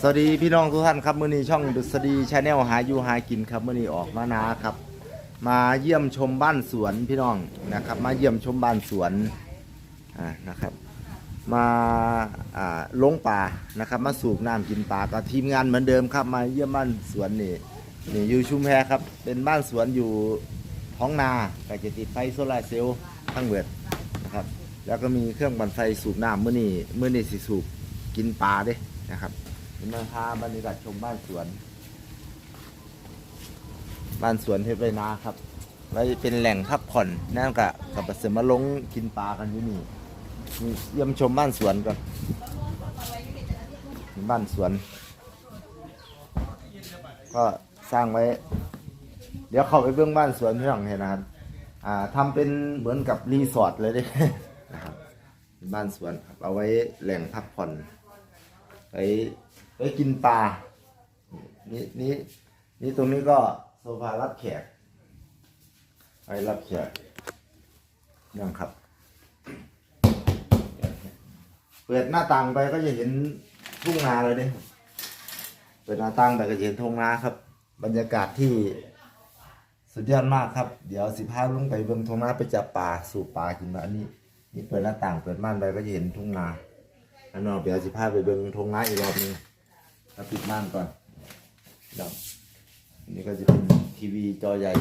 สวัสดีพี่น้องทุกท่านครับมื้อนี้ช่องดุษฎีชาแนลหาอยู่หากินครับมื้อนี้ออกมานาครับ มาเยี่ยมชมบ้านสวนพี่น้องนะครับ มาเยี่ยมชมบ้านสวนอ่านะครับ มาอ่าลงป่านะครับ มาสูบน้ำกินปลาก็ทีมงานเหมือนเดิมครับ มาเยี่ยมบ้านสวนนี่นี่อยู่ชุมแพครับ เป็นบ้านสวนอยู่ท้องนาก็จะติดไฟโซลาร์เซลล์ทั้งเบิดนะครับ แล้วก็มีเครื่องปั่นไฟสูบน้ำมื้อนี้มื้อนี้สิสูบกินปลาด้นะครับ มาพาบรรยากาศชมบ้านสวน บ้านสวนเทพไรนาครับไว้เป็นแหล่งพักผ่อนนั่นกะกับเสริมมาลงกินปลากันอยู่นี่นี่เยี่ยมชมบ้านสวนก่อนบ้านสวน ก็สร้างไว้ เดี๋ยวเข้าไปเบื้องบ้านสวนพี่น้องเห็นนะครับอ่าทำเป็นเหมือนกับรีสอร์ทเลยด้นะครับบ้านสวนครับเอาไว้แหล่งพักผ่อนไว้ ไว้กินปลา นี่นี่นี่ตรงนี้ก็โซฟารับแขกไว้รับแขกยังครับ เปิดหน้าต่างไปก็จะเห็นทุ่งนาเลยเนี่ยเปิดหน้าต่างไปก็จะเห็นทุ่งนาครับ บรรยากาศที่สุดยอดมากครับ เดี๋ยวสิพาลงไปเบิ่งทุ่งนาไปจับปลาสูบปลากินมาอันนี้นี่เปิดหน้าต่างเปิดม่านไปก็จะเห็นทุ่งนาแล้วนอกเดี๋ยวสิพาไปเบิ่งทุ่งนาอีกรอบหนึง แล้วปิดม่านก่อนเดี๋ยวอันนี้ก็จะเป็นทีวีจอใหญ่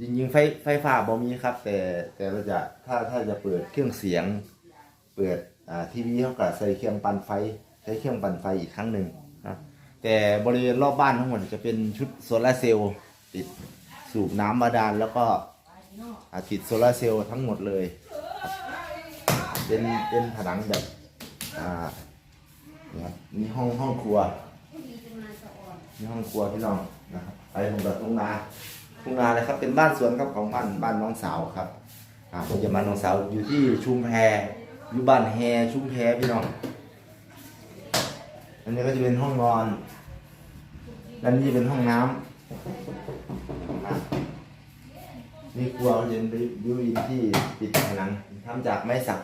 จริงๆไฟไฟฟ้าบ่มีครับ แต่แต่เราจะถ้าถ้าจะเปิดเครื่องเสียง เปิดอ่าทีวีเขาก็ใส่เครื่องปั่นไฟ ใช้เครื่องปั่นไฟอีกครั้งหนึ่งนะแต่บริเวณรอบบ้านทั้งหมดจะเป็นชุดโซลาเซลล์ติดสูบน้ำบาดาลแล้วก็อ่าติดโซลาเซลล์ทั้งหมดเลย เป็นเป็นผนังแบบอ่า เนี่ยมีห้องห้องครัวมีห้องครัวพี่น้องนะครับไปตรงแบบตรงนาตรงนาเลยครับ เป็นบ้านสวนครับของบ้านบ้านน้องสาวครับอ่าผมจะมาน้องสาวอยู่ที่ชุมแพอยู่บ้านแฮชุมแพพี่น้องอันนี้ก็จะเป็นห้องนอนด้านนี้เป็นห้องน้ำนี่ครัวเป็นบิวอินที่ปิดผนังทำจากไม้สัก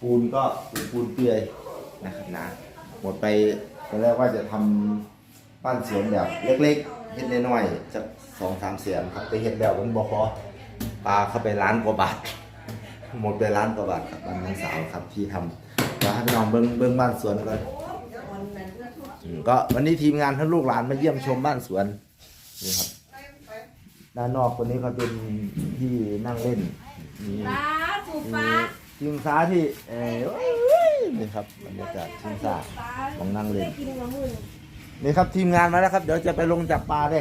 ปูนก็เป็นปูนเปื่อยนะครับนะหมดไปตอนแรกว่าจะทำบ้านสวนแบบเล็กๆเฮ็ดน้อยๆจะสองสามเสียนครับแต่เฮ็ดแล้วมันบ่พอปลาเข้าไปล้านกว่าบาทหมดไปล้านกว่าบาทครับบ้านน้องสาวครับที่ทำเดี๋ยวให้พี่น้องเบิ้งเบิ้งบ้านสวนก่อนก็วันนี้ทีมงานทั้งลูกหลานมาเยี่ยมชมบ้านสวนนี่ครับด้านนอกตัวนี้ก็เป็นที่นั่งเล่นมี ชิงช้าที่เออโอ้ยนี่ครับบรรยากาศชิงช้าของนั่งเล่นนี่ครับทีมงานมาแล้วครับ เดี๋ยวจะไปลงจับปลาเด้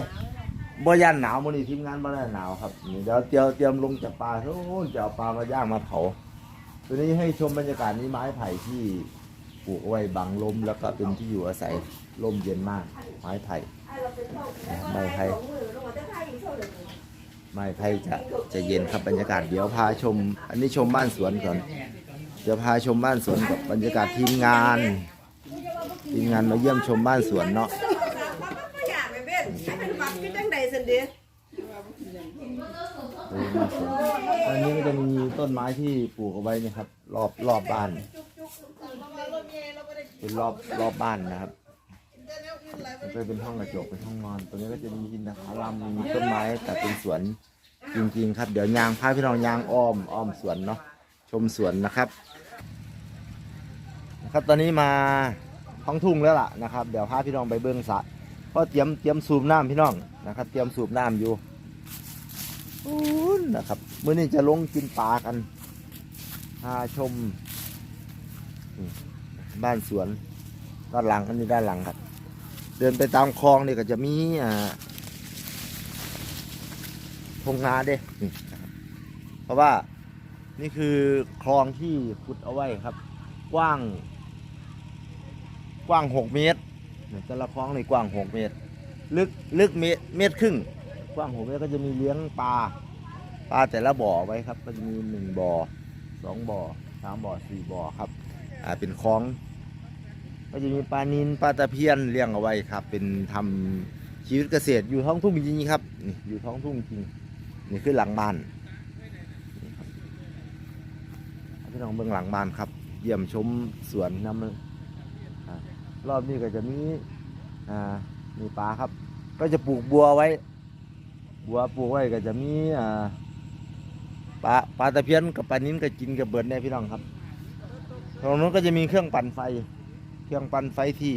บ่ยันหนาวมื้อนี้ทีมงานบ่ได้หนาวครับนี่เดี๋ยวเตรียมเตรียมลงจับปลาโอ้จะเอาปลามาย่างมาเผาตัวนี้ให้ชมบรรยากาศนี้ไม้ไผ่ที่ปลูกไว้บังลมแล้วก็เป็นที่อยู่อาศัยลมเย็นมาก ไม้ไผ่ไม้ไผ่ ไม้ไผ่จะจะเย็นครับบรรยากาศเดี๋ยวพาชม อันนี้ชมบ้านสวนก่อนเดี๋ยวพาชมบ้านสวนกับบรรยากาศทีมงานทีมงานมาเยี่ยมชมบ้านสวนเนาะอยากไปเบ็ดให้มันมักขึ้นจังใดสันเดีเออบ้านสวนอันนี้ก็จะมีต้นไม้ที่ปลูกเอาไว้นะครับ รอบรอบบ้านเป็นรอบรอบบ้านนะครับ มันก็เป็นห้องกระจกเป็นห้องนอน ตรงนี้ก็จะมีอินทผลัมมีต้นไม้แต่เป็นสวนจริงๆ ครับ เดี๋ยวยางพาพี่น้องยางอ้อมอ้อมสวนเนาะชมสวนนะครับ นะครับตอนนี้มาท้องทุ่งแล้วล่ะนะครับ เดี๋ยวพาพี่น้องไปเบื้องสระก็เตรียมเตรียมสูบน้ำพี่น้องนะครับ เตรียมสูบน้ำอยู่อู้นะครับเมื้อนี้จะลงกินปลากันพาชม บ้านสวนด้านหลังอันนี้ด้านหลังครับ เดินไปตามคลองนี่ก็จะมีอ่าทงนาเด้นี่เพราะว่านี่คือคลองที่ขุดเอาไว้ครับ กว้าง กว้างหกเมตรแต่ละคลองในกว้างหกเมตร ลึกลึกเมตรเมตรครึ่ง กว้างหกเมตรก็จะมีเลี้ยงปลาปลาแต่ละบ่อไว้ครับ ก็จะมีหนึ่งบ่อสองบ่อสามบ่อสี่บ่อครับ อ่าเป็นคลอง ก็จะมีปลานินปลาตะเพียนเลี้ยงเอาไว้ครับ เป็นทำชีวิตเกษตรอยู่ท้องทุ่งจริงๆครับนี่อยู่ท้องทุ่งจริงนี่คือหลังบ้านพี่น้องเบื้องหลังบ้านครับ เยี่ยมชมสวนน้ำอรอบนี้ก็จะมีอ่ามีปลาครับ ก็จะปลูกบัวไว้ บัวปลูกไว้ก็จะมีอ่าปลาปลาตะเพียนกับปลานิ้นก็กินกับเบิร์ดแน่พี่น้องครับตรงนู้นก็จะมีเครื่องปั่นไฟ เครื่องปั่นไฟที่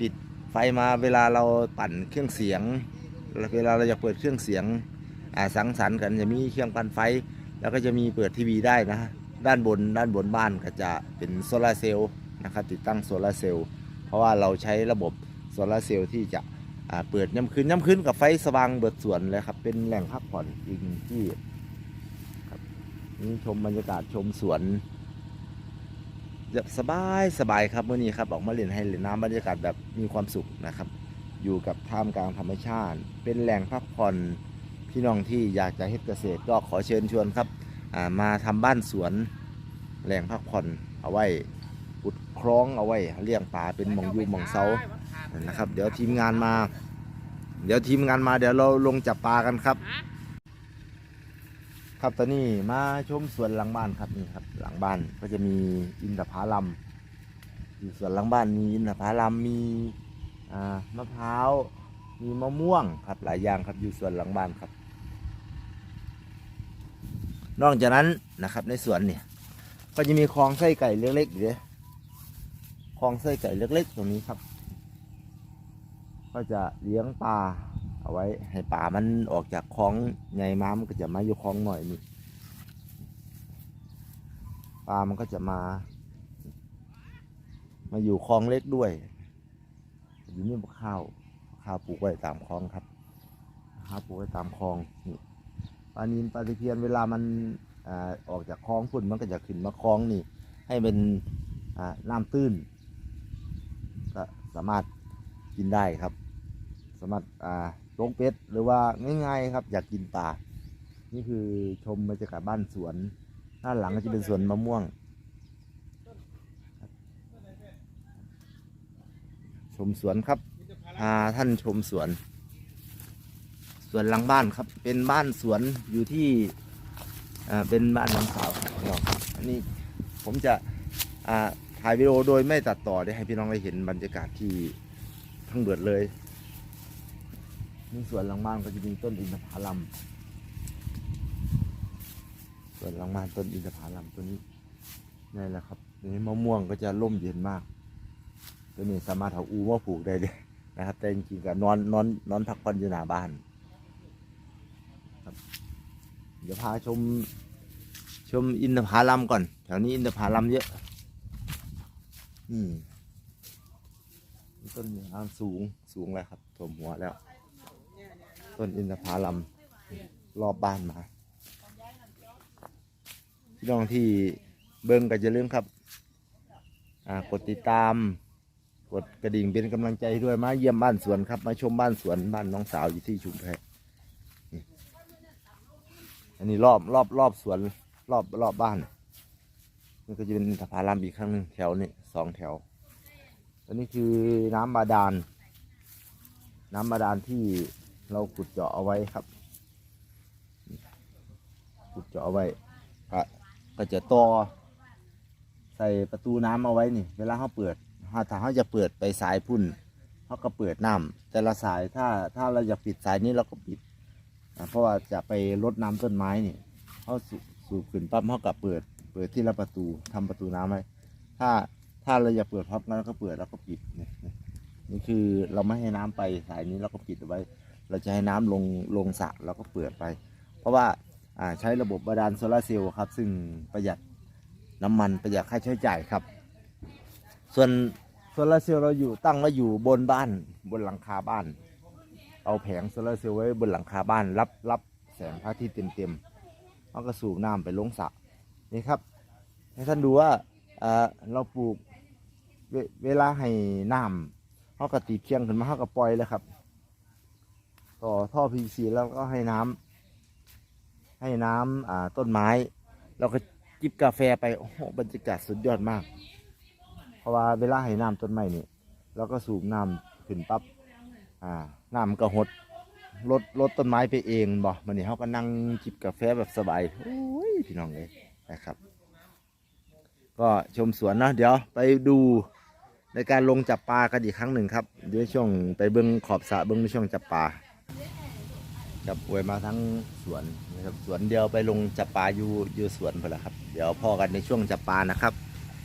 ติดไฟมาเวลาเราปั่นเครื่องเสียง เวลาเราจะเปิดเครื่องเสียงสังสรรค์กันจะมีเครื่องปั่นไฟ แล้วก็จะมีเปิดทีวีได้นะด้านบนด้านบนบ้านก็จะเป็นโซลาร์เซลล์นะครับติดตั้งโซลาร์เซลล์เพราะว่าเราใช้ระบบโซลาร์เซลล์ที่จะเปิดย้ำคืนย้ำคืนกับไฟสว่างเบิดสวนเลยครับเป็นแหล่งพักผ่อนอีกหนึ่งที่ครับนี่ชมบรรยากาศชมสวน สบายสบายครับเมื่อนี้ครับออกมาเล่นให้เล่นน้ำบรรยากาศแบบมีความสุขนะครับ อยู่กับท่ามกลางธรรมชาติ เป็นแหล่งพักผ่อนพี่น้องที่อยากจะเฮ็ดเกษตรก็ขอเชิญชวนครับมาทำบ้านสวนแหล่งพักผ่อนเอาไว้อุดคล้องเอาไว้เลี้ยงปลาเป็นหมองยูหมองเซานะครับ เดี๋ยวทีมงานมา เดี๋ยวทีมงานมาเดี๋ยวเราลงจับปลากันครับ ครับตอนนี้มาชมสวนหลังบ้านครับนี่ครับ หลังบ้านก็จะมีอินทผลัมอยู่สวนหลังบ้านมีอินทผลัมมีมะพร้าวมีมะม่วงครับหลายอย่างครับอยู่สวนหลังบ้านครับ นอกจากนั้นนะครับในสวนเนี่ย ก็จะมีคลองไส้ไก่เล็กๆอยู่เลยคลองไส้ไก่เล็ก ๆ ตรงนี้ครับ ก็จะเลี้ยงปลา เอาไว้ให้ปลามันออกจากคลองใหญ่มามันก็จะมาอยู่คลองหน่อยนี่ปลามันก็จะมา มาอยู่คลองเล็กด้วย อยู่นี่มะข้าวข้าวปลูกไว้ตามคลองครับข้าวปลูกไว้ตามคลองนี่ปลานินปลาตะเพียนเวลามันอออกจากคลองฝุ่นมันก็จะขึ้นมาคลองนี่ ให้เป็นน้ำตื้นก็สามารถกินได้ครับ สามารถอ่า ลงเป็ดหรือว่าง่าย ๆ ครับ อยากกินปลานี่คือชมบรรยากาศบ้านสวนด้านหลังก็จะเป็นสวนมะม่วง ชมสวนครับพาท่านชมสวน สวนหลังบ้านครับ เป็นบ้านสวนอยู่ที่อ่าเป็นบ้านน้องสาวของเราครับอันนี้ผมจะอ่าถ่ายวิดีโอโดยไม่ตัดต่อได้ให้พี่น้องได้เห็นบรรยากาศที่ทั้งเบิดเลย นี่สวนหลังบ้านก็จะมีต้นอินทผลัมสวนหลังบ้านต้นอินทผลัมตัวนี้นี่แหละครับนี่มะม่วงก็จะร่มเย็นมาก ตัวนี้สามารถเอาอูมาปลูกได้เลยนะครับแต่จริงๆก็นอนนอนนอนพักผ่อนอยู่หน้าบ้านเดี๋ยวพาชมชมอินทผลัมก่อน แถวนี้อินทผลัมเยอะนี่ต้นยางสูงสูงเลยครับถมหัวแล้ว ต้นอินทผลัมรอบบ้านมา พี่น้องที่เบิ้งก็จะลืมครับอ่ากดติดตาม กดกระดิ่งเป็นกำลังใจด้วยมาเยี่ยมบ้านสวนครับ มาชมบ้านสวนบ้านน้องสาวอยู่ที่ชุมแพอันนี้รอบรอบรอบสวนรอบรอบบ้านนี่ก็จะเป็นสะพานลำอีกครั้งหนึ่งแถวนี้สองแถวอันนี้คือน้ำบาดาล น้ำบาดาลที่ เราขุดเจาะเอาไว้ครับขุดเจาะเอาไว้ก็ก็จะต่อใส่ประตูน้ำเอาไว้นี่เวลาเขาเปิดถ้าถ้าเขาจะเปิดไปสายพุ่นเขาก็เปิดน้ำแต่ละสายถ้าถ้าเราอยากปิดสายนี้เราก็ปิดเพราะว่าจะไปรดน้ำต้นไม้นี่เขาสูสูบขึ้นปั๊บเขากับเปิด เปิดที่ละประตูทำประตูน้ำไว้ถ้าถ้าเราอยากเปิดพร้อมกันก็เปิดแล้วก็ปิดนี่นี่คือเราไม่ให้น้ำไปสายนี้เราก็ปิดเอาไว้ เราจะให้น้ำลงลงสระเราก็เปิดไป เพราะว่าใช้ระบบบาดาลโซลาร์เซลล์ครับ ซึ่งประหยัดน้ำมันประหยัดค่าใช้จ่ายครับ ส่วนโซลาร์เซลล์เราอยู่ตั้งไว้อยู่บนบ้านบนหลังคาบ้าน เอาแผงโซลาร์เซลล์ไว้บนหลังคาบ้าน รับรับแสงพระอาทิตย์เต็มๆแล้วก็สูบน้ำไปลงสระนี่ครับ ให้ท่านดูว่าเราปลูกเวเวลาให้น้ำเขาก็ตีเคียงขึ้นมาเขาก็ปล่อยเลยครับ ต่อท่อ PVC แล้วก็ให้น้ำให้น้ำอ่าต้นไม้ เราก็จิบกาแฟไปโอ้โหบรรยากาศสุดยอดมาก เพราะว่าเวลาให้น้ำต้นไม้นี่เราก็สูบน้ำขึ้นปั๊บอ่าน้ำมันก็หดลดลดต้นไม้ไปเองบ่มันนี่เขาก็นั่งจิบกาแฟแบบสบายโอ้ยพี่น้องเลยนะครับ ก็ชมสวนนะเดี๋ยวไปดูในการลงจับปลากันอีกครั้งหนึ่งครับเดี๋ยวช่วงไปเบิ้งขอบสระเบิ้งในช่วงจับปลา จับอวยมาทั้งสวนนะครับสวนเดียวไปลงจับปลาอยู่อยู่สวนพอละครับ เดี๋ยวพอกันในช่วงจับปลานะครับ